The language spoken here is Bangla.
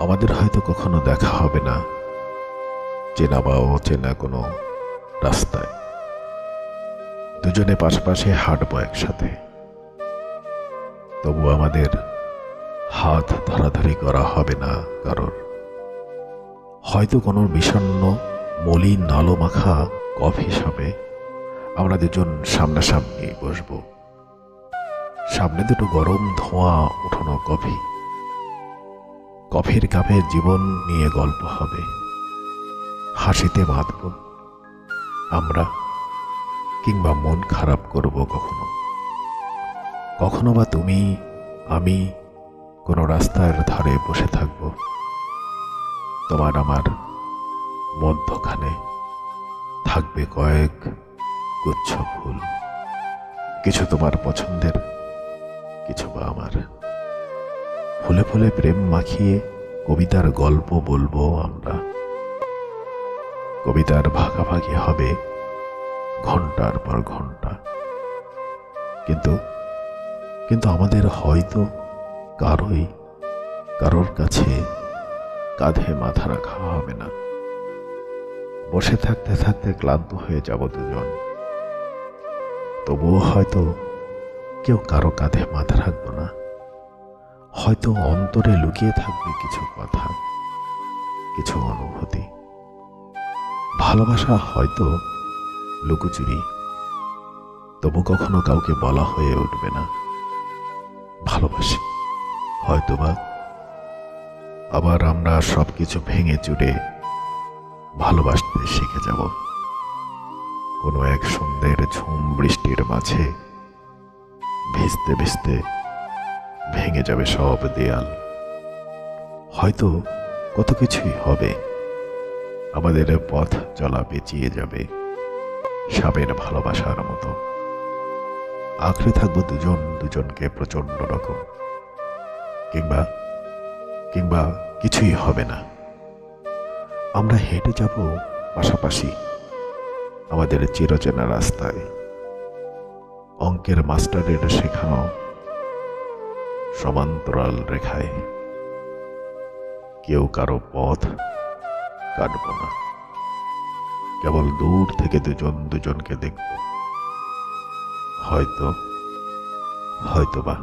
আমাদের হয়তো কখনো দেখা হবে না। চেনা বা অচেনা কোনো রাস্তায়। দুজনে পাশাপাশি হাঁটবো একসাথে। তবু আমাদের হাত ধরাধরি করা হবে না কারোর হয়তো কোনো বিষণ্ন মলিন মাখা কফি শপে আমরা দুজন সামনাসামনি বসবো। সামনে দুটো গরম ধোঁয়া, উঠানো কফি। কফির কাপে জীবন নিয়ে গল্প হবে। হাসিতে বাঁধব। আমরা কিংবা মন খারাপ করব কখনো। কখনো বা তুমি, আমি কোনো রাস্তার ধারে বসে থাকব। তোমার আমার মধ্যখানে থাকবে কয়েক গুচ্ছ ফুল। কিছু তোমার পছন্দের ফুলে প্রেম মাখিয়ে কবিতার গল্প বলব আমরা। কবিতার ভাগাভাগি হবে ঘণ্টার পর ঘণ্টা। কিন্তু কিন্তু আমাদের হয়তো কারোই, কারোর কাছে কাঁধে মাথা রাখা হবে না। বসে থাকতে থাকতে ক্লান্ত হয়ে যাব দুজন। তবুও হয়তো কেউ কারও কাঁধে মাথা রাখব না। হয়তো অন্তরে লুকিয়ে থাকবে কিছু কথা, কিছু অনুভূতি। ভালোবাসা হয়তো লুকোচুরি। তবু কখনো কাউকে বলা হয়ে উঠবে না। ভালোবাসি, হয়তোবা আবার আমরা সব কিছু ভেঙে চুরে ভালোবাসতে শিখে যাব। কোনো এক সন্ধ্যের ঝুম বৃষ্টির মাঝে ভিজতে ভিজতে ভেঙে যাবে সব দেয়াল। হয়তো কত কিছুই হবে। আমাদের পথ চলা পেঁচিয়ে যাবে সাপের ভালোবাসার মতো। আঁকড়ে থাকব দুজন দুজনকে প্রচণ্ড রকম। কিংবা কিংবা কিছুই হবে না। আমরা হেঁটে যাব পাশাপাশি আমাদের চিরচেনা রাস্তায়। অঙ্কের মাস্টারের শেখানো সমান্তরাল রেখায়। কেউ কারও পথ কাটব না। কেবল দূর থেকে দুজন দুজনকে দেখব। হয়তো হয়তো বা